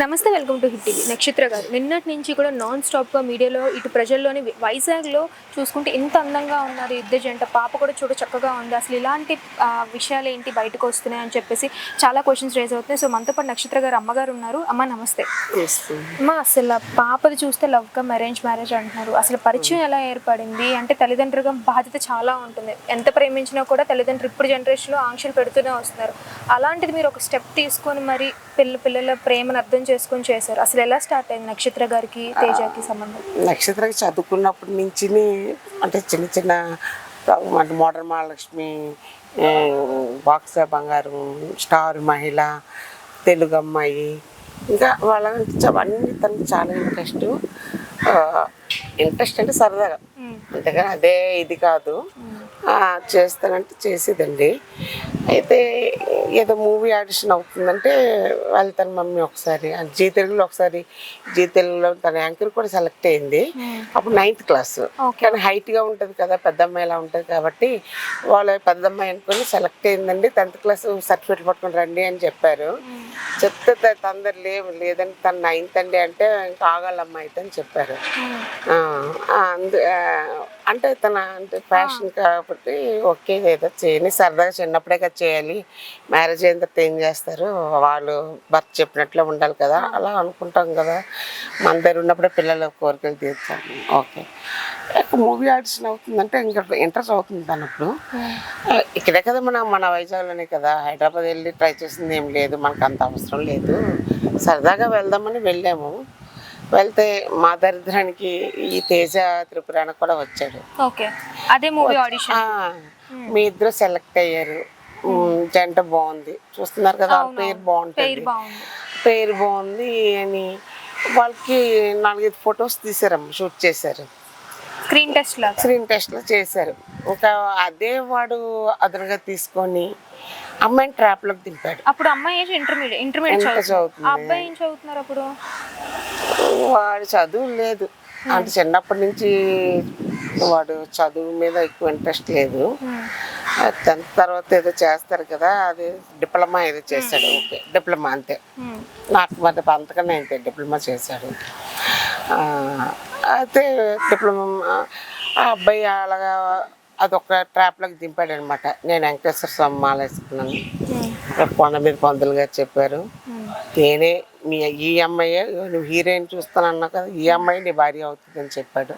నమస్తే welcome to hit TV. నక్షత్ర గారు నిన్నటి నుంచి కూడా నాన్ స్టాప్గా మీడియాలో ఇటు ప్రజల్లోని వైజాగ్లో చూసుకుంటే ఇంత అందంగా ఉన్నారు ఇద్దరు జంట. పాప కూడా చూడ చక్కగా ఉంది. అసలు ఇలాంటి విషయాలు ఏంటి బయటకు వస్తున్నాయి అని చెప్పేసి చాలా క్వశ్చన్స్ రేజ్ అవుతున్నాయి. సో మనతో పాటు నక్షత్ర గారు అమ్మగారు ఉన్నారు. అమ్మ నమస్తే. అమ్మ అసలు పాపది చూస్తే లవ్ కమ్ అరేంజ్ మ్యారేజ్ అంటున్నారు. అసలు పరిచయం ఎలా ఏర్పడింది? అంటే తల్లిదండ్రులుగా బాధ్యత చాలా ఉంటుంది. ఎంత ప్రేమించినా కూడా తల్లిదండ్రులు ఇప్పుడు జనరేషన్లో ఆంక్షలు పెడుతూనే వస్తున్నారు. అలాంటిది మీరు ఒక స్టెప్ తీసుకొని మరి పిల్ల పిల్లల ప్రేమను అర్థం చేసుకొని చేశారు? అసలు ఎలా స్టార్ట్ అయింది నక్షత్ర గారికి తేజకి సంబంధం? నక్షత్రకి చదువుకున్నప్పటి నుంచి అంటే చిన్న చిన్న అంటే మోడర్న్ మహాలక్ష్మి బాక్స బంగారం స్టార్ మహిళ తెలుగు అమ్మాయి ఇంకా వాళ్ళ అన్నీ తనకు చాలా ఇంట్రెస్ట్. ఇంట్రెస్ట్ అంటే సరదాగా. అంతేగా అదే ఇది కాదు. చేస్తానంటే చేసేదండి. అయితే ఏదో మూవీ ఆడిషన్ అవుతుందంటే వెళ్తాను మమ్మీ ఒకసారి జీ తెలుగులో ఒకసారి జీ తెలుగులో తన యాంకర్ కూడా సెలెక్ట్ అయింది. అప్పుడు నైన్త్ క్లాస్. కానీ హైట్గా ఉంటుంది కదా పెద్ద అమ్మాయిలా ఉంటుంది కాబట్టి వాళ్ళ పెద్ద అమ్మాయి అనుకుని సెలెక్ట్ అయిందండి. టెన్త్ క్లాస్ సర్టిఫికేట్ పట్టుకొని రండి అని చెప్పారు. చెప్తే తొందర లేవు లేదంటే తను నైన్త్ అండి అంటే ఇంకా ఆగాలమ్మ అయితే అని చెప్పారు. అందు అంటే తన అంటే ఫ్యాషన్ కాబట్టి ఓకే ఏదో చేయని సరదాగా చిన్నప్పుడే కదా చేయాలి. మ్యారేజ్ అయిన తర్వాత ఏం చేస్తారు? వాళ్ళు భర్త చెప్పినట్లే ఉండాలి కదా. అలా అనుకుంటాం కదా. మన దగ్గర ఉన్నప్పుడే పిల్లల కోరికలు తీర్చాలి. ఓకే. మూవీ ఆడిషన్ అవుతుందంటే ఇంకా ఇంట్రెస్ట్ అవుతుంది తనప్పుడు ఇక్కడే కదా మన మన వైజాగ్లోనే కదా. హైదరాబాద్ వెళ్ళి ట్రై చేసింది ఏం లేదు. మనకు అంత అవసరం లేదు. సరదాగా వెళ్దామని వెళ్ళాము. వెళ్తే మా దరిద్రానికి ఈ తేజ త్రిపురాణ కూడా వచ్చాడు. ఓకే. అదే మూవీ ఆడిషన్ ఆ, మీ ఇద్దరు సెలెక్ట్ అయ్యారు. ఉమ్, జంట బాగుంది. చూస్తున్నారు కదా పేరు బాగుంటుంది. పేరు బాగుంది. అని వాళ్ళకి నాలుగైదు ఫొటోస్ తీసారమ్మ షూట్ చేశారు. స్క్రీన్ టెస్ట్ లాగా స్క్రీన్ టెస్ట్లో చేశారు. ఇంకా అదే వాడు అదనంగా తీసుకొని అమ్మాయిని ట్రాప్లోకి దింపాడు. అప్పుడు అమ్మాయి ఏజ్ ఇంటర్మీడియట్ ఇంటర్మీడియట్ చదువుతుంది? అబ్బాయి ఏం చదువుతున్నారు అప్పుడు? వాడు చదువు లేదు. అంటే చిన్నప్పటి నుంచి వాడు చదువు మీద ఎక్కువ ఇంట్రెస్ట్ లేదు. టెన్త్ తర్వాత ఏదో చేస్తారు కదా అది డిప్లొమా ఏదో చేశాడు. ఓకే డిప్లొమా అంతే. Hmm. నాకు మరి అంతకన్నా అంతే డిప్లొమా చేశాడు. అయితే డిప్లొమా ఆ అబ్బాయి అలాగా అదొక ట్రాప్లోకి దింపాడు అనమాట నేను వెంకటేశ్వర స్వామి మాల వేసుకున్నాను. కొండ మీద పంతులు గారు చెప్పారు నేనే మీ ఈ అమ్మాయే నువ్వు హీరోయిన్ చూస్తానన్నా కదా ఈ అమ్మాయి నీ భార్య అవుతుంది అని చెప్పాడు.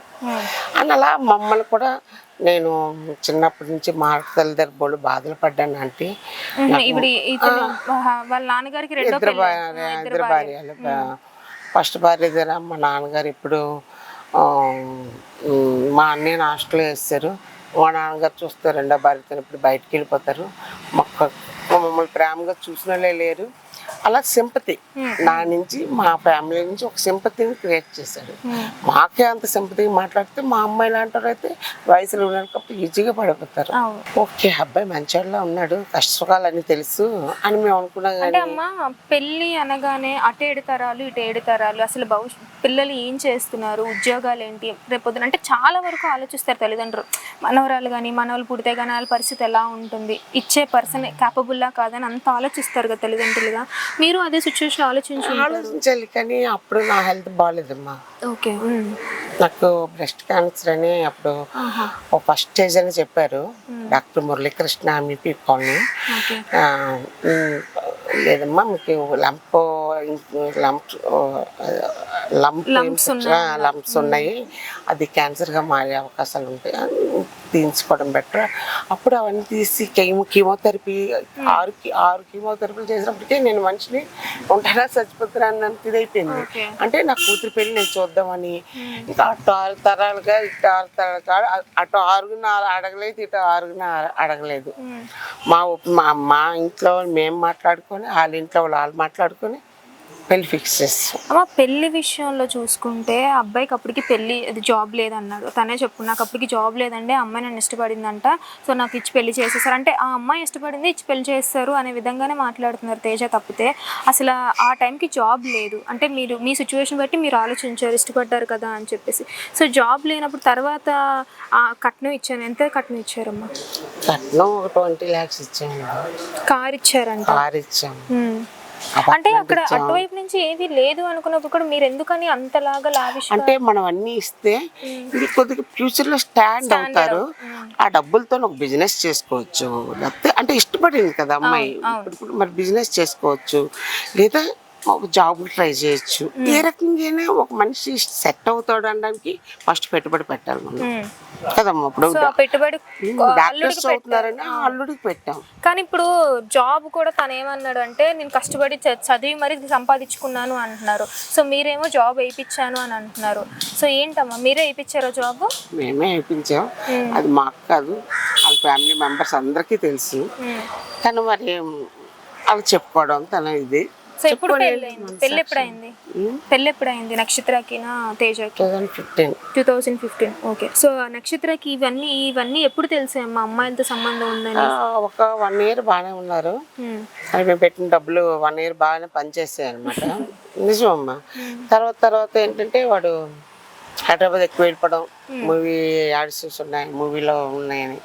అని అలా మమ్మల్ని కూడా నేను చిన్నప్పటి నుంచి మా తల్లిదండ్రులు బోళ్ళు బాధలు పడ్డాను అంటే వాళ్ళ నాన్నగారికి ఇద్దరు. భార్య ఇద్దరు భార్యలు ఫస్ట్ భార్య దగ్గర మా నాన్నగారు ఇప్పుడు మా అన్నయ్య హాస్టల్లో వేస్తారు. మా నాన్నగారు చూస్తారు రెండో భార్యతో ఇప్పుడు బయటికి వెళ్ళిపోతారు. మొక్క మమ్మల్ని ప్రేమగా చూసిన వాళ్ళే లేరు. అలా సింపతి. నా నుంచి మా ఫ్యామిలీ నుంచి ఒక సింపతిని క్రియేట్ చేశాడు. మాకే అంత సింపతిగా మాట్లాడితే మా అమ్మాయి లాంటి అయితే వయసులో ఉన్నప్పుడు ఈజీగా పడిపోతారు. ఓకే అబ్బాయి మంచోళ్ళ ఉన్నాడు కష్టసుఖాలని తెలుసు అని మేము అనుకున్నాం అంటే కానీ అమ్మ పెళ్ళి అనగానే అటు ఏడు తరాలు ఇటు ఏడు తరాలు అసలు భవిష్య పిల్లలు ఏం చేస్తున్నారు ఉద్యోగాలు ఏంటి రేపొద్దున అంటే చాలా వరకు ఆలోచిస్తారు తల్లిదండ్రులు. మనవరాలు కానీ మనవలు పుడితే కానీ వాళ్ళ పరిస్థితి ఎలా ఉంటుంది ఇచ్చే పర్సన్ క్యాపబుల్లా కాదని అంత ఆలోచిస్తారు కదా తల్లిదండ్రులుగా. మీరు అదే సిచ్యువేషన్ ఆలోచించి ఆలోచించాలి కానీ అప్పుడు నా హెల్త్ బాగాలేదమ్మా ఓకే నాకు బ్రెస్ట్ క్యాన్సర్ అని అప్పుడు ఫస్ట్ స్టేజ్ అని చెప్పారు. డాక్టర్ మురళీకృష్ణ మీపీ కాలనీ లేదమ్మా మీకు లంప్ లంప్ లంప్ లంప్స్ ఉన్నాయి. అది క్యాన్సర్గా మారే అవకాశాలు ఉంటాయి. తీయించుకోవడం బెటర్ అప్పుడు అవన్నీ తీసి కీమో కీమోథెరపీ ఆరు ఆరు కీమోథెరపీలు చేసినప్పటికే నేను మనిషిని ఉంటానా చచ్చిపోతున్నా అన్నంత ఇదైపోయింది. ఓకే. అంటే నా కూతురు పెళ్ళి నేను చూద్దామని. ఇంకా అటు ఆరు తరాలుగా ఇటు ఆరు తరాలుగా అటు ఆరుగున అడగలేదు ఇటు ఆరుగున అడగలేదు. మా మా మా ఇంట్లో వాళ్ళు మేము మాట్లాడుకొని వాళ్ళ ఇంట్లో వాళ్ళు వాళ్ళు మాట్లాడుకొని పెళ్ళి ఫిక్స్ చేస్తాం. అమ్మ పెళ్ళి విషయంలో చూసుకుంటే అబ్బాయికి అప్పటికి పెళ్ళి అది జాబ్ లేదన్నాడు. తనే చెప్పు నాకు అప్పటికి జాబ్ లేదండి ఆ అమ్మాయి నన్ను ఇష్టపడిందంట. సో నాకు ఇచ్చి పెళ్ళి చేసేసారు. అంటే ఆ అమ్మాయి ఇష్టపడింది ఇచ్చి పెళ్ళి చేస్తారు అనే విధంగానే మాట్లాడుతున్నారు తేజ తప్పితే. అసలు ఆ టైంకి జాబ్ లేదు. అంటే మీరు మీ సిచ్యువేషన్ బట్టి మీరు ఆలోచించారు ఇష్టపడ్డారు కదా అని చెప్పేసి. సో జాబ్ లేనప్పుడు తర్వాత ఆ కట్నం ఇచ్చాను. ఎంత కట్నం ఇచ్చారమ్మా? కట్నం ఒక ట్వంటీ ల్యాక్స్ ఇచ్చాము కార్ ఇచ్చారంట. కార్ ఇచ్చాము ఉమ్. అంటే అక్కడ అటువైపు నుంచి ఏది లేదు అనుకున్నప్పుడు కూడా మీరు ఎందుకని అంతలాగా లావిష్ అంటే మనం అన్ని ఇస్తే ఇది కొద్దిగా ఫ్యూచర్లో స్టాండ్ అవుతారు. ఆ డబ్బులతో ఒక బిజినెస్ చేసుకోవచ్చు. లేకపోతే అంటే ఇష్టపడింది కదా అమ్మాయి. ఇప్పుడు ఇప్పుడు మరి బిజినెస్ చేసుకోవచ్చు. లేదా ఒక జాబ్ ట్రై చేయొచ్చు. ఏ రకంగా ఒక మనిషి సెట్ అవుతాడు అనడానికి ఫస్ట్ పెట్టుబడి పెట్టాలి మనం. కదమ్మా ఇప్పుడు పెట్టుబడి డాక్టర్స్ అవుతున్నారని అల్లుడికి పెట్టాం. కానీ ఇప్పుడు జాబ్ కూడా తను ఏమన్నాడు అంటే నేను కష్టపడి చదివి మరి సంపాదించుకున్నాను అంటున్నారు. సో మీరేమో జాబ్ వేయించాను అని అంటున్నారు. సో ఏంటమ్మా మీరే వేయించారా జాబ్? మేమే వేయించాం అది మాకు కాదు వాళ్ళ ఫ్యామిలీ మెంబర్స్ అందరికీ తెలుసు. కానీ మరి వాళ్ళు చెప్పుకోవడం తన ఇది. సో ఎప్పుడు పెళ్ళి ఎప్పుడైంది పెళ్ళి ఎప్పుడైంది నక్షత్రకినా తేజకి? Fifteen. Two thousand fifteen. Okay. So నక్షత్రకి ఇవన్నీ ఇవన్నీ ఎప్పుడు తెలిసాయి మా అమ్మాయిలతో సంబంధం ఉందని? ఒక వన్ ఇయర్ బాగానే ఉన్నారు. అది మేము పెట్టిన డబ్బులు వన్ ఇయర్ బాగానే పనిచేసాయి అనమాట నిజమమ్మా తర్వాత తర్వాత ఏంటంటే వాడు హైదరాబాద్ ఎక్కువ వెళ్ళిపోవడం మూవీ ఆడిషన్స్ ఉన్నాయి మూవీలో ఉన్నాయని.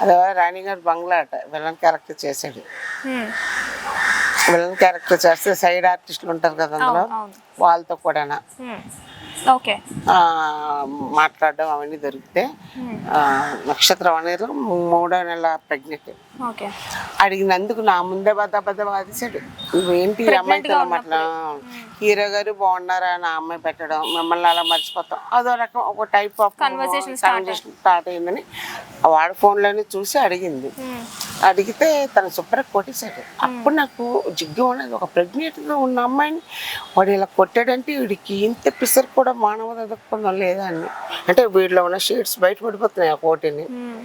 అదే రాణి గారు బంగ్లా అట. విలన్ క్యారెక్టర్ చేశాడు ఉమ్. విలన్ క్యారెక్టర్ చేస్తే సైడ్ ఆర్టిస్టులు ఉంటారు కదా అందులో? వాళ్ళతో కూడా మాట్లాడడం అవన్నీ దొరికితే నక్షత్రం అనేది మూడో నెల ప్రెగ్నెంట్. అడిగినందుకు నా ముందే బద్ద బద్ద బాధేశాడు నువ్వేంటి ఈ అమ్మాయితో మాట్లా? హీరో గారు బాగున్నారా? నా అమ్మాయి పెట్టడం మిమ్మల్ని అలా మర్చిపోతాం. అదో రకం ఒక టైప్ ఆఫ్ కన్వర్సేషన్ స్టార్ట్ అయిందని వాడి ఫోన్లోనే చూసి అడిగింది. అడిగితే తను శుభ్ర కొట్టేశాడు. అప్పుడు నాకు జిగ్గు ఉన్నది. ఒక ప్రెగ్నెంట్గా ఉన్న అమ్మాయిని వాడు ఇలా కొట్టాడంటే వీడికి ఇంత పిసర్ కూడా మానవ ఎదగకుండా లేదా అని. అంటే వీడిలో ఉన్న షీట్స్ బయట పడిపోతున్నాయి ఆ కోటిని. మ్మ్.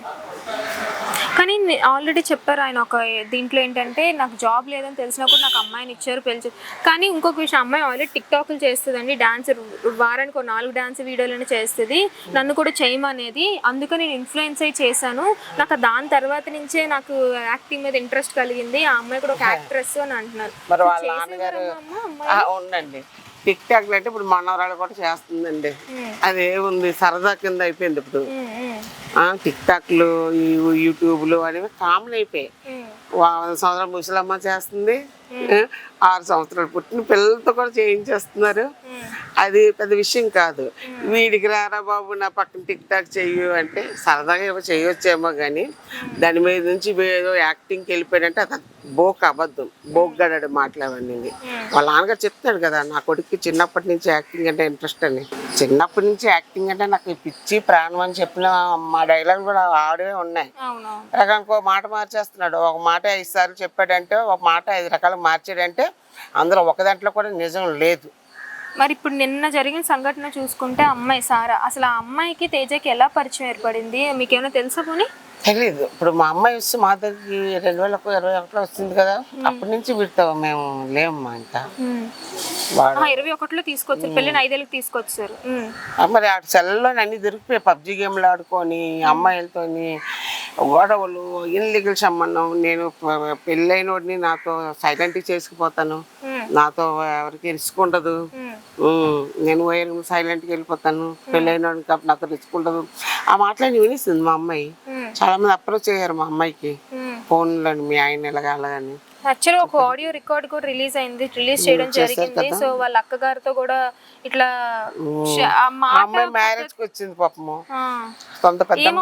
కానీ ఆల్రెడీ చెప్పారు ఆయన ఒక దీంట్లో ఏంటంటే నాకు జాబ్ లేదని తెలిసినా కూడా నాకు అమ్మాయిని ఇచ్చారు పెళ్ళి కానీ ఇంకొక విషయం అమ్మాయి ఆల్రెడీ టిక్ టాక్లు చేస్తుందండి డాన్స్ వారానికి ఒక నాలుగు డాన్స్ వీడియోలను చేస్తుంది నన్ను కూడా చేయమనేది. అందుకని నేను ఇన్ఫ్లుయెన్స్ అయి చేశాను. నాకు దాని తర్వాత నుంచే నాకు యాక్టింగ్ మీద ఇంట్రెస్ట్ కలిగింది. ఆ అమ్మాయి కూడా ఒక యాక్ట్రెస్ అని అంటున్నారు. ఉండండి. టిక్ టాక్ అంటే ఇప్పుడు మనవరాలు కూడా చేస్తుందండి. అది ఏముంది సరదా కింద అయిపోయింది ఇప్పుడు. టిక్ టాక్లు యూట్యూబ్లు అనేవి కామన్ అయిపోయాయి. సంవత్సరాల ముసలమ్మ చేస్తుంది ఆరు సంవత్సరాలు పుట్టిన పిల్లలతో కూడా చేయించేస్తున్నారు. అది పెద్ద విషయం కాదు. వీడికి రారా బాబు నా పక్కన టిక్ టాక్ చెయ్యు అంటే సరదాగా ఏమో చేయొచ్చేమో కానీ దాని మీద నుంచి ఏదో యాక్టింగ్కి వెళ్ళిపోయాడంటే అది బోక్ అబద్ధం. బోక్ మాట్లాడవన్నీ వాళ్ళ నాన్నగారు చెప్తాడు కదా నా కొడుక్కి చిన్నప్పటి నుంచి యాక్టింగ్ అంటే ఇంట్రెస్ట్ అని. చిన్నప్పటి నుంచి యాక్టింగ్ అంటే నాకు పిచ్చి ప్రాణం అని చెప్పిన మా డైలాగ్ కూడా ఆడే ఉన్నాయి. రకానికి ఒక మాట మార్చేస్తున్నాడు. ఒక మాట ఐదు సార్లు చెప్పాడంటే ఒక మాట ఐదు రకాలు మార్చాడంటే అందులో ఒక దాంట్లో కూడా నిజం లేదు. మరి ఇప్పుడు నిన్న జరిగిన సంఘటన చూసుకుంటే అమ్మాయి సారా అసలు ఆ అమ్మాయికి తేజకి ఎలా పరిచయం ఏర్పడింది? మీకేమైనా తెలుసా పోనీ? తెలియదు ఇప్పుడు మా అమ్మాయి వస్తే మా దగ్గరికి రెండు వేల ఇరవై ఒకటిలో వస్తుంది కదా. అప్పటి నుంచి వీటితో మేము వాడు ఆ, ఇరవై ఒకటిలో తీసుకొచ్చారు పెళ్ళిని ఐదేళ్ళకి తీసుకొచ్చారు. మరి ఆ సెల్లో అన్ని దొరికిపోయి పబ్జి గేమ్లు ఆడుకొని అమ్మాయిలతోని గొడవలు ఇన్లీగల్ సంబంధం నేను ప- పెళ్ళైనోడిని నాతో సైలెంట్గా చేసుకుపోతాను. నాతో ఎవరికి రిస్క్ ఉండదు నేను వైర్ సైలెంట్గా వెళ్ళిపోతాను. పెళ్ళైనోడిని కాబట్టి నాతో రిస్క్ ఉండదు ఆ మాటలని వినిస్తుంది మా అమ్మాయి. చాలా మంది అప్రోచ్ అయ్యారు మా అమ్మాయికి. ఫోన్లో మీ ఆయన ఎలాగా అలాగని యాక్చువల్లీ ఒక ఆడియో రికార్డ్ కూడా రిలీజ్ అయింది. రిలీజ్ చేయడం జరిగింది. సో వాళ్ళ అక్కగారితో కూడా ఇట్లా అమ్మాయి మ్యారేజ్కి వచ్చింది పాపము. సొంత పెద్దమ్మ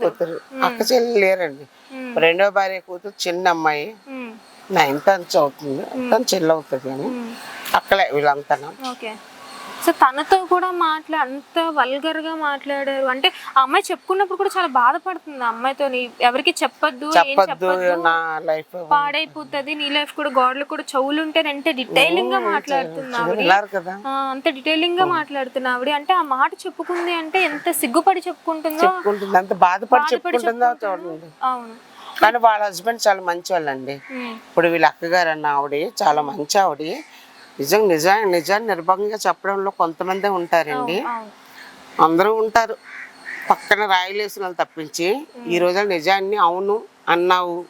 కూతురు. అక్క చెల్లి లేరండి. రెండో భార్య కూతురు చిన్న అమ్మాయి. ఉమ్. నైన్త్ అంచు అవుతుంది. తను చెల్లి అవుతుంది కానీ అక్కలే వీళ్ళంతా ఓకే. సో తనతో కూడా మాట్లా అంత వల్గర్గా మాట్లాడారు. అంటే ఆ అమ్మాయి చెప్పుకున్నప్పుడు కూడా చాలా బాధపడుతుంది ఆ అమ్మాయితో ఎవరికి చెప్పొద్దు ఏం చెప్పద్దు పాడైపోతుంది నీ లైఫ్ కూడా గోడలు కూడా చెవులు ఉంటారంటే డీటెయిలింగ్గా మాట్లాడుతుంది ఆ, అంత డీటెయిలింగ్గా మాట్లాడుతున్న ఆవిడ. అంటే ఆ మాట చెప్పుకుంది అంటే ఎంత సిగ్గుపడి చెప్పుకుంటుందో. అంత బాధపడి చెప్పుకుంటుందో అవును. కానీ వాళ్ళ హస్బెండ్ చాలా మంచి వాళ్ళండి ఇప్పుడు వీళ్ళ అక్కగారు అన్న ఆవిడ చాలా మంచి ఆవిడ నిజం నిజా నిజాన్ని నిర్భంగా చెప్పడంలో కొంతమందే ఉంటారండి. అందరూ ఉంటారు. పక్కన రాయలేసిన తప్పించి ఈ రోజు నిజాన్ని అవును అన్నావు.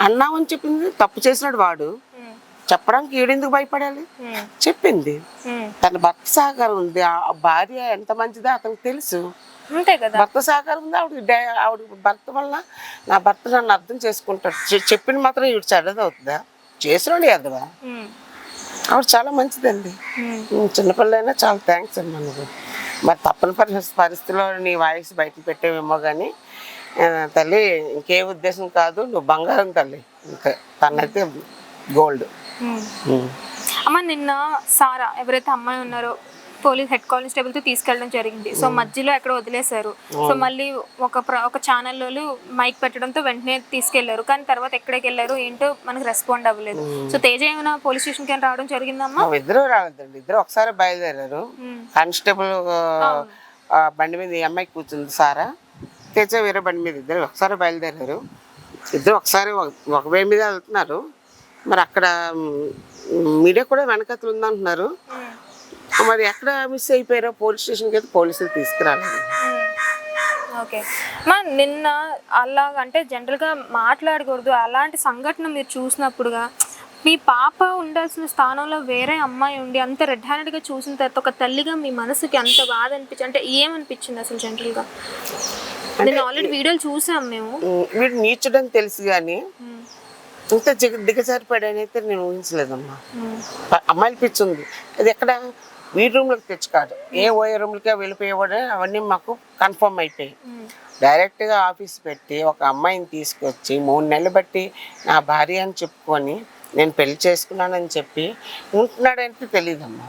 అన్నావు అని చెప్పింది తప్పు చేసినాడు వాడు. చెప్పడానికి ఈడెందుకు భయపడాలి? చెప్పింది. తన భర్త సహకారం ఉంది. ఆ భార్య ఎంత మంచిదో అతనికి తెలుసు. భర్త సహకారం ఉంది. ఆవిడ ఆవిడ భర్త వల్ల నా భర్త నన్ను అర్థం చేసుకుంటాడు. చె- చెప్పిన మాత్రం ఈవిడ చెడ్డది అవుతుందా చేసినోడు ఎదవా? ఆవిడ చాలా మంచిదండి. ఉమ్, చిన్నపిల్లైనా చాలా థ్యాంక్స్ అండి మనకు మరి తప్పని పరిస్థితి పరిస్థితిలో నీ వాయిస్ బయటకు పెట్టేవేమో కానీ తల్లి ఇంకే ఉద్దేశం కాదు నువ్వు బంగారం తల్లి. ఇంకా తనైతే గోల్డ్ ఉమ్. అమ్మ నిన్న సారా ఎవరైతే అమ్మాయి ఉన్నారో పోలీస్ హెడ్ కానిస్టేబుల్తో తీసుకెళ్ళడం జరిగింది. సో మధ్యలో ఎక్కడ వదిలేశారు. సో మళ్ళీ ఒక ఒక ఛానల్లో మైక్ పెట్టడంతో వెంటనే తీసుకెళ్ళారు. కానీ తర్వాత ఎక్కడికి వెళ్ళారు ఏంటో మనకు రెస్పాండ్ అవ్వలేదు. సో తేజ ఏమైనా పోలీస్ స్టేషన్కి రావడం జరిగిందమ్మా? ఇద్దరు రాలేదండి ఇద్దరు ఒకసారి బయలుదేరారు. కానిస్టేబుల్ బండి మీద అమ్మాయి కూర్చుంది సారా. తెచ్చే వేరే బండి మీద ఇద్దరు ఒకసారి బయలుదేరారు. ఇద్దరు ఒకసారి ఒక- వే మీద వెళ్తున్నారు. మరి అక్కడ మీడియా కూడా వెనకతులు ఉందంటున్నారు. మరి ఎక్కడ మిస్ అయిపోయారో పోలీస్ స్టేషన్కి అయితే పోలీసులు తీసుకురాలేదు. ఓకే. మా నిన్న అలా అంటే జనరల్గా మాట్లాడకూడదు. అలాంటి సంఘటన మీరు చూసినప్పుడుగా మీ పాప ఉండాల్సిన స్థానంలో వేరే అమ్మాయి ఉండి అంత రెడ్ హ్యాండెడ్గా చూసిన తర్వాత ఒక తల్లిగా మీ మనసుకి అంత బాధ అనిపించి అంటే ఏమనిపించింది అసలు జనరల్గా నేను ఆల్రెడీ వీడియోలు చూసాం మేము. వీడు నీచుడని తెలుసు కానీ ఇంత దిగ దిగజారిపోయాడనైతే నేను ఊహించలేదమ్మా. అమ్మాయిలు పిచ్చి ఉంది అది ఎక్కడ? వీడి రూమ్లోకి తెచ్చుకాడు ఏ ఓయే రూమ్లకే వెళ్ళిపోయేవాడు అవన్నీ మాకు కన్ఫర్మ్ అయిపోయాయి డైరెక్ట్గా ఆఫీస్ పెట్టి ఒక అమ్మాయిని తీసుకొచ్చి మూడు నెలలు బట్టి నా భార్య అని చెప్పుకొని నేను పెళ్ళి చేసుకున్నానని చెప్పి ఉంటున్నాడంటే తెలియదమ్మా.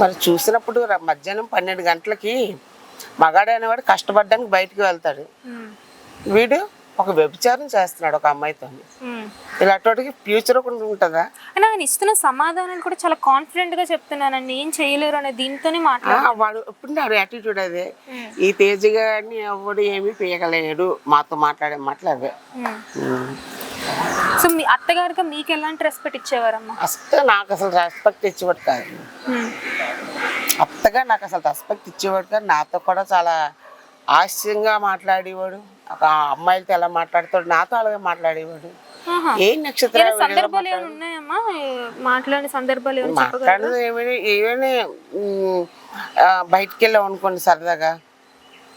మరి చూసినప్పుడు మధ్యాహ్నం పన్నెండు గంటలకి మగాడు అనేవాడు కష్టపడడానికి బయటికి వెళ్తాడు. వీడు ఒక వ్యభిచారం చేస్తున్నాడు ఒక అమ్మాయితో. ఇలాంటి ఫ్యూచర్ కూడా ఉంటుందా? అని ఆయన ఇస్తున్న సమాధానాలు కూడా చాలా కాన్ఫిడెంట్గా చెప్తున్నానండి. ఏం చేయలేరు అనే దీంతోనే మాట్లాడు వాడు ఇప్పుడు యాటిట్యూడ్ అదే. ఈ తేజ గారిని ఎవడు ఏమీ పేయగలేడు మాతో మాట్లాడే మాట్లాడే సో మీ అత్తగారికి మీకు ఎలాంటి రెస్పెక్ట్ ఇచ్చేవారమ్మా? అసలు నాకు అసలు రెస్పెక్ట్ ఇచ్చేవాడు కాదు. అత్తగా నాకు అసలు రెస్పెక్ట్ ఇచ్చేవాడు కాదు. నాతో కూడా చాలా హాస్యంగా మాట్లాడేవాడు. ఒక అమ్మాయిలతో ఎలా మాట్లాడతాడు? నాతో అలాగే మాట్లాడేవాడు. ఏ నక్షత్రం ఏమైనా సందర్భాలు ఏమైనా ఉన్నాయమ్మా? మాట్లాడిన సందర్భాలు ఏమైనా చెప్పగలరా? మాట్లాడదు ఏమైనా ఏమైనా ఉమ్, ఆ, బయటికి వెళ్ళాం అనుకోండి సరదాగా.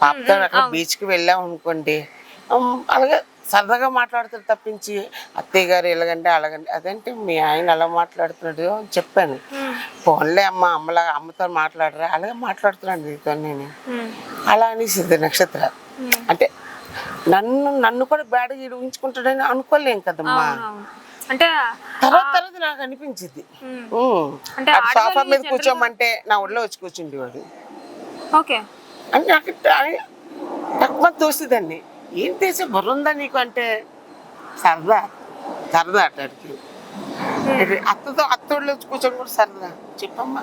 పాపతో అక్కడ బీచ్కి వెళ్ళాం అనుకోండి. అలాగే సరదాగా మాట్లాడుతారు తప్పించి అత్తయ్య గారు ఎలాగంటే అలాగంటే అదంటే మీ ఆయన అలా మాట్లాడుతున్నాడు అని చెప్పాను. ఫోన్లే అమ్మ అమ్మలా అమ్మతో మాట్లాడరా అలాగే మాట్లాడుతున్నాను నీతో నేను. అలా అనేసింది నక్షత్ర. అంటే నన్ను నన్ను కూడా బ్యాడ్గా ఉంచుకుంటాడని అనుకోలేం కదమ్మా. అంటే తర్వాత తర్వాత నాకు అనిపించింది. అంటే సోఫా మీద కూర్చోమంటే నా ఒళ్ళో వచ్చి కూర్చుండేవాడు. ఓకే. అంటే నాకు తక్కువ తోస్తుందండి ఏం తీసే బుర్ర ఉందా నీకు అంటే? సరదా. సరదా అటాడికి అత్తతో అత్తోళ్ళు వచ్చి కూర్చొని కూడా సరదా. చెప్పమ్మా.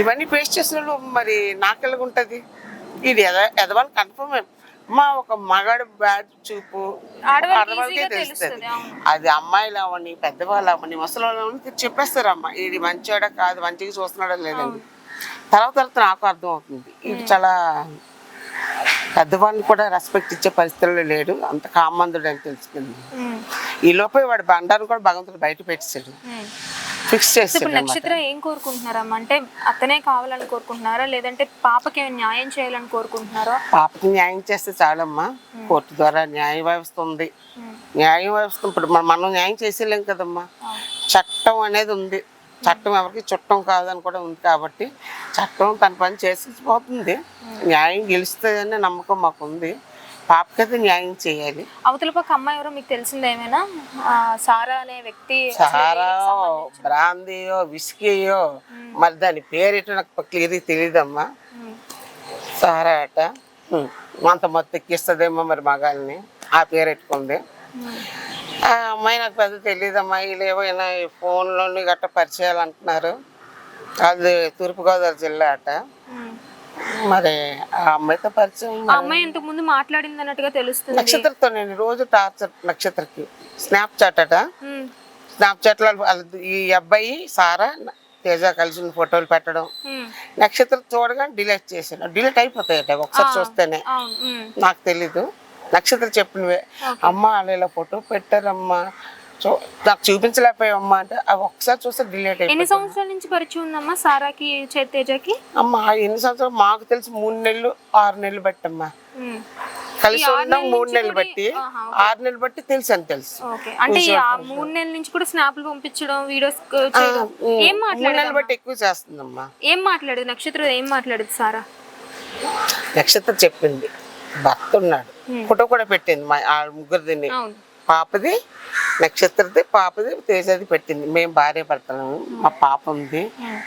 ఇవన్నీ పేస్ట్ చేసిన మరి నాకెళ్ళగా ఉంటుంది ఇది ఎద ఎదవాలి కన్ఫర్మ్ అమ్మా ఒక మగాడు బ్యాడ్ చూపు. ఆడవాళ్ళకి ఈజీగా తెలుస్తుంది. అది అమ్మాయిలు అవని. పెద్దవాళ్ళు అవని ముసలి వాళ్ళు అవని చెప్పేస్తారమ్మా. ఇది మంచివాడా కాదు మంచిగా చూస్తున్నాడా లేదండి తర్వాత తర్వాత నాకు అర్థం అవుతుంది ఇది చాలా పెద్దవాళ్ళని కూడా రెస్పెక్ట్ ఇచ్చే పరిస్థితుల్లో లేడు. అంత కామందుడు అని తెలుసుకుంది ఈ లోపే వాడు బండారం కూడా భగవంతుడు బయట పెట్టేశాడు. ఉమ్. ఫిక్స్ ఇప్పుడు నక్షత్ర ఏం కోరుకుంటున్నారమ్మా? అంటే అతనే కావాలని కోరుకుంటున్నారా? లేదంటే పాపకి న్యాయం చేయాలని కోరుకుంటున్నారా? పాపకి న్యాయం చేస్తే చాలమ్మా. కోర్టు ద్వారా న్యాయ వ్యవస్థ ఉంది. న్యాయ వ్యవస్థ ఇప్పుడు మన- మనం న్యాయం చేసేలేం కదమ్మా. చట్టం అనేది ఉంది. చట్టం ఎవరికి చుట్టం కాదని కూడా ఉంది కాబట్టి చట్టం తన పని చేసి పోతుంది న్యాయం గెలుస్తుందనే నమ్మకం మాకు ఉంది పాపకైతే న్యాయం చేయాలి. అవతల పక్క అమ్మాయి ఎవరో మీకు తెలిసింది ఏమైనా? సారా అనే వ్యక్తి సారా బ్రాందీయో విస్కీయో మరి దాని పేరేటో నాకు క్లియర్ తెలియదమ్మా సారా అట. అంత మొత్తం ఎక్కిస్తుందేమో మరి మగాల్ని. ఆ పేరు పెట్టుకుంది ఆ అమ్మాయి నాకు పెద్ద తెలియదమ్మా వీళ్ళు ఏమైనా ఫోన్లోని గట్ట పరిచయాలు అంటున్నారు. అది తూర్పుగోదావరి జిల్లా అట. మరి ఆ అమ్మాయితో పరిచయం ఆ అమ్మాయి ఇంతకు ముందు మాట్లాడింది అన్నట్టుగా తెలుస్తుంది. నక్షత్రతో నేను రోజు టార్చర్ నక్షత్రకి. స్నాప్ చాట్ అట. ఉమ్, స్నాప్ చాట్లో ఈ అబ్బాయి సారా తేజ కలిసిన ఫోటోలు పెట్టడం. ఉమ్, నక్షత్రం చూడగానే డిలీట్ చేసాను డిలీట్ అయిపోతాయట ఒకసారి చూస్తేనే. అవును ఉమ్, నాకు తెలీదు. నక్షత్రం చెప్పినవే. అమ్మ ఇలా ఫోటో పెట్టారమ్మా. చూ నాకు చూపించలేకపోయావమ్మా అంటే అవి ఒకసారి చూస్తే డిలీట్ ఎన్ని సంవత్సరాల నుంచి పరిచయం ఉందమ్మా సారాకి తేజకి? అమ్మ ఎన్ని సంవత్సరాలు? మాకు తెలిసి మూడు నెలలు ఆరు నెలలు పెట్టమ్మా ఉమ్, కలిసి ఉన్నాం మూడు నెలలు బట్టి. ఆరు నెలలు బట్టి తెలుసు అని తెలుసు. అంటే మూడు నెలల నుంచి కూడా స్నాప్లు పంపించడం వీడియోస్ ఏం నెలలు బట్టి ఎక్కువ చేస్తుందమ్మా. ఏం మాట్లాడేది? నక్షత్రం ఏం మాట్లాడేది సారా? నక్షత్రం చెప్పింది. భర్త ఉన్నాడు. ఫోటో కూడా పెట్టింది మా ముగ్గురిదిని పాపది నక్షత్రది పాపది తేజది పెట్టింది. మేము భార్య భర్తలు మా పాప ఉంది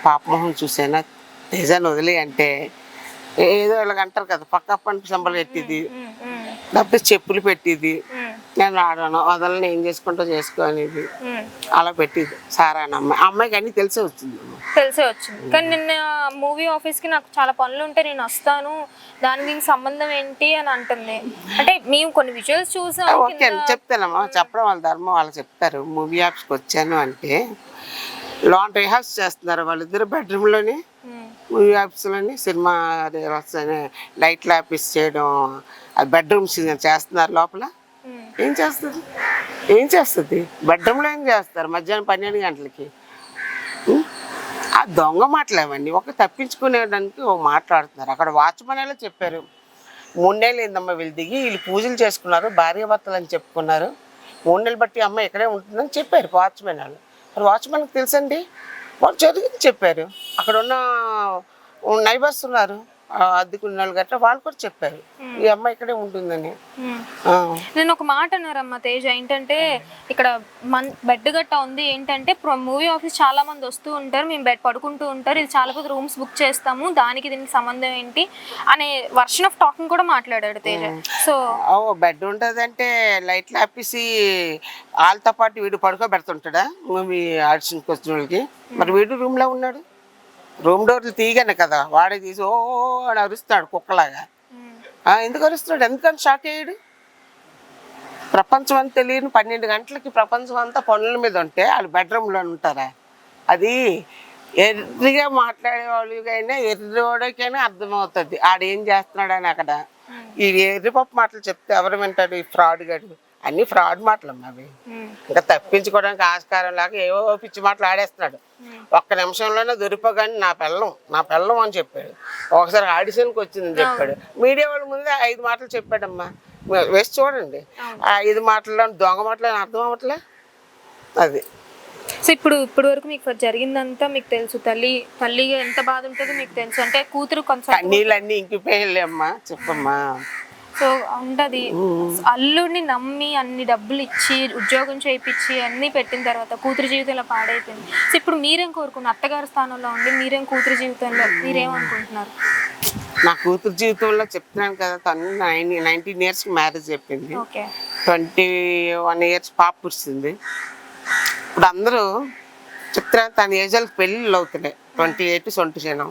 పాప మొహం చూసేనా తేజాన్ని వదిలే అంటే ఏదో ఇలాగ అంటారు కదా పక్క పంట సంబలు పెట్టింది లేకపోతే చెప్పులు పెట్టింది నేను ఆడాను వదలని ఏం చేసుకుంటూ చేసుకో అనేది ఉమ్. అలా పెట్టింది సారా అని అమ్మాయి. అమ్మాయికి అన్ని తెలిసే వచ్చింది. తెలిసే వచ్చింది. కానీ నిన్న మూవీ ఆఫీస్కి నాకు చాలా పనులు ఉంటే నేను వస్తాను. దానికి దీనికి సంబంధం ఏంటి అని అంటుంది. అంటే మేము కొన్ని విజువల్స్ చూసాం ఓకే చెప్తానమ్మా. చెప్పడం వాళ్ళ ధర్మం. వాళ్ళు చెప్తారు. మూవీ యాప్స్కి వచ్చాను అంటే లాంగ్ రిహార్స్ చేస్తున్నారు వాళ్ళిద్దరు బెడ్రూమ్లోని మూవీ యాప్స్లోని సినిమా లైట్లు ఆఫీస్ చేయడం. బెడ్రూమ్స్ చేస్తున్నారు లోపల. ఏం చేస్తుంది? ఏం చేస్తుంది? బెడ్రూమ్లో ఏం చేస్తారు? మధ్యాహ్నం పన్నెండు గంటలకి? ఆ దొంగ మాటలు ఒక తప్పించుకునేదానికి ఒక మాట్లాడుతున్నారు. అక్కడ వాచ్మెన్ ఎలా చెప్పారు? మూడేళ్ళు ఏందమ్మ ఏందమ్మా వీళ్ళు దిగి వీళ్ళు పూజలు చేసుకున్నారు భార్య భర్తలు అని చెప్పుకున్నారు. మూడు నెలలు బట్టి అమ్మ ఇక్కడే ఉంటుందని చెప్పారు వాచ్మెన్ వాళ్ళు. మరి వాచ్మెన్కి తెలుసండి? వాళ్ళు చదివి చెప్పారు. అక్కడ ఉన్న నైబర్స్ ఉన్నారు. అద్దెకున్న వాళ్ళు గట్రా వాళ్ళు కూడా చెప్పారు. ఈ అమ్మ ఇక్కడే ఉంటుందని. నేను ఒక మాట అన్నారమ్మ తేజ ఏంటంటే ఇక్కడ మన్ బెడ్ గట్ట ఉంది ఏంటంటే మూవీ ఆఫీస్ చాలా మంది వస్తూ ఉంటారు మేము బెడ్ పడుకుంటూ ఉంటారు ఇది చాలా పెద్ద రూమ్స్ బుక్ చేస్తాము దానికి దీనికి సంబంధం ఏంటి అనే వర్షన్ ఆఫ్ టాకింగ్ కూడా మాట్లాడాడు తేజ. సో బెడ్ ఉంటుందంటే లైట్లు ఆపేసి వాళ్ళతో పాటు వీడు పడుకోబెడుతుంటాడా? మూవీ ఆడిషన్కి వచ్చిన వాళ్ళకి. మరి వీడు రూమ్లో ఉన్నాడు? రూమ్ డోర్లు తీయగానే కదా వాడే తీసి ఓ అని అరుస్తాడు కుక్కలాగా. ఆ, ఎందుకు అరుస్తున్నాడు? ఎందుకని షాక్ అయ్యాడు? ప్రపంచం అంతా తెలియని పన్నెండు గంటలకి ప్రపంచం అంతా పనుల మీద ఉంటే వాళ్ళు బెడ్రూమ్లో ఉంటారా? అది ఎర్రిగా మాట్లాడే వాళ్ళకైనా ఎర్రివాడికైనా అర్థమవుతుంది. ఆడేం చేస్తున్నాడు అని అక్కడ ఈ ఎర్రిపప్పు మాటలు చెప్తే ఎవరు వింటాడు ఈ ఫ్రాడ్ గడు అన్ని ఫ్రాడ్ మాటలు అవి. ఇంకా తప్పించుకోవడానికి ఆస్కారం లాగా ఏవో పిచ్చి మాటలు ఆడేస్తున్నాడు. ఒక్క నిమిషంలోనే దొరిపోగానే నా పెళ్ళం నా పెళ్ళం అని చెప్పాడు. ఒకసారి ఆడిషన్కి వచ్చిందని చెప్పాడు. మీడియా వాళ్ళ ముందే ఐదు మాటలు చెప్పాడమ్మా. వేసి చూడండి. ఆ ఐదు మాటల్లో దొంగ మాటలు అర్థం అవ్వట్లే? అది. సో ఇప్పుడు ఇప్పుడు వరకు మీకు జరిగిందంతా మీకు తెలుసు. తల్లి తల్లిగా ఎంత బాధ ఉంటుందో మీకు తెలుసు. అంటే కూతురు కొంచెం కన్నీళ్ళన్నీ ఇంకిపోయాయి అమ్మా. చెప్పమ్మా. సో ఉంటది. అల్లుడిని నమ్మి అన్ని డబ్బులు ఇచ్చి ఉద్యోగం చేయించి అన్ని పెట్టిన తర్వాత కూతురు జీవితంలో పాడైపోయింది. సో ఇప్పుడు మీరేం కోరుకున్నారు? అత్తగారి స్థానంలో ఉండి మీరేం కూతురు జీవితంలో మీరేమనుకుంటున్నారు? నా కూతురు జీవితంలో చెప్తున్నాను కదా తను నైన్ నైన్టీన్ ఇయర్స్కి మ్యారేజ్ చెప్పింది. ఓకే. ట్వంటీ వన్ ఇయర్స్ పాప పుట్టింది. ఇప్పుడు అందరూ చెప్తున్నా తన ఏజ్కి పెళ్ళిళ్ళు అవుతున్నాయి. ట్వంటీ ఎయిట్ ట్వంటీ సెవెన్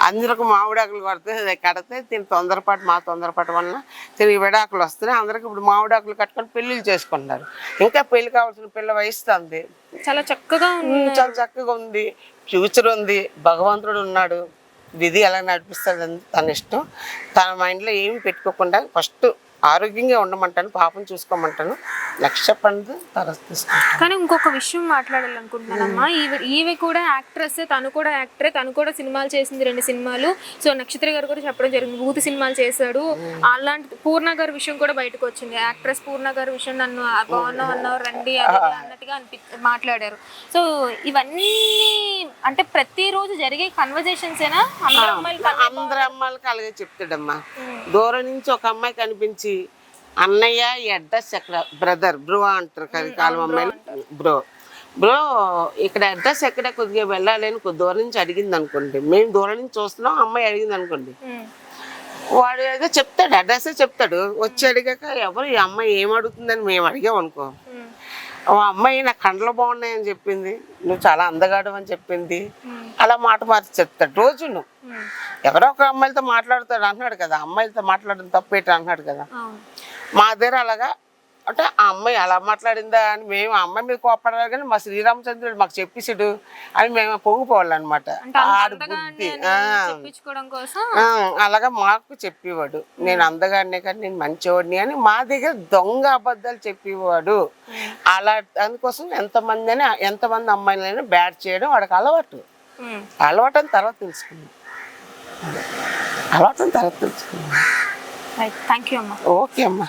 అందరికి మామిడాకులు కొడితే కడితే దీని తొందరపాటు మా తొందరపాటు వలన దీనికి విడాకులు వస్తున్నాయి. అందరికి ఇప్పుడు మామిడాకులు కట్టుకొని పెళ్ళిళ్ళు చేసుకుంటున్నారు. ఇంకా పెళ్ళి కావాల్సిన పిల్ల వయస్తుంది చాలా చక్కగా చాలా చక్కగా ఉంది. ఫ్యూచర్ ఉంది. భగవంతుడు ఉన్నాడు. విధి ఎలా నడిపిస్తుంది తన ఇష్టం. తన మైండ్లో ఏమి పెట్టుకోకుండా ఫస్ట్ ఆరోగ్యంగా ఉండమంటాను పాపం చూసుకోమంటాను. లక్ష పండు కానీ ఇంకొక విషయం మాట్లాడాలనుకుంటున్నానమ్మా. ఈమె ఈమె కూడా యాక్ట్రెస్ తను కూడా యాక్టరే తను కూడా సినిమాలు చేసింది రెండు సినిమాలు. సో నక్షత్ర గారు కూడా చెప్పడం జరిగింది భూతి సినిమాలు చేశాడు. అలాంటి పూర్ణ గారి విషయం కూడా బయటకు వచ్చింది. యాక్ట్రెస్ పూర్ణ గారి విషయం నన్ను బాగున్నావు అన్నావు రండి అన్నట్టుగా అనిపి మాట్లాడారు. సో ఇవన్నీ అంటే ప్రతిరోజు జరిగే కన్వర్జేషన్స్ ఏనా? అందరు అమ్మాయిలు అలాగే చెప్తాడమ్మా. దూరం నుంచి ఒక అమ్మాయి కనిపించి అన్నయ్య ఈ అడ్రస్ ఎక్కడ? బ్రదర్ బ్రో అంటారు కదా కాలం అమ్మాయిలు. బ్రో బ్రో ఇక్కడ అడ్రస్ ఎక్కడ? కొద్దిగా వెళ్ళాలి అని కొద్ది దూరం నుంచి అడిగింది అనుకోండి. మేము దూరం నుంచి చూస్తున్నాం అమ్మాయి అడిగింది అనుకోండి. వాడు ఏదో చెప్తాడు అడ్రస్ చెప్తాడు. వచ్చి అడిగాక ఎవరు ఈ అమ్మాయి ఏం అడుగుతుందని మేము అడిగాం అనుకో. ఓ అమ్మాయి నా కండ్లు బాగున్నాయని చెప్పింది. నువ్వు చాలా అందగాడు అని చెప్పింది. అలా మాట మార్చి చెప్తాడు. రోజు నువ్వు ఎవరో ఒక అమ్మాయిలతో మాట్లాడుతాడు అంటున్నాడు కదా. అమ్మాయిలతో మాట్లాడడం తప్పేట అంటున్నాడు కదా. మా దగ్గర అలాగా అంటే ఆ అమ్మాయి అలా మాట్లాడిందా అని మేము ఆ అమ్మాయి మీద కోపడాలి కానీ మా శ్రీరామచంద్రుడు మాకు చెప్పేసాడు అని మేము పొంగిపోవాలన్నమాట. ఆడు బుద్ధి. అలాగా మాకు చెప్పేవాడు. నేను అందగాడినే కానీ నేను మంచివాడిని అని మా దగ్గర దొంగ అబద్ధాలు చెప్పేవాడు. అలా అందుకోసం ఎంతమంది అని ఎంతమంది అమ్మాయిలైనా బ్యాడ్ చేయడం వాడికి అలవాటు. అలవాటు అని తర్వాత తెలుసుకుంది. అలవాటు అని తర్వాత తెలుసుకుంది. రైట్ థ్యాంక్ యూ అమ్మా ఓకే అమ్మా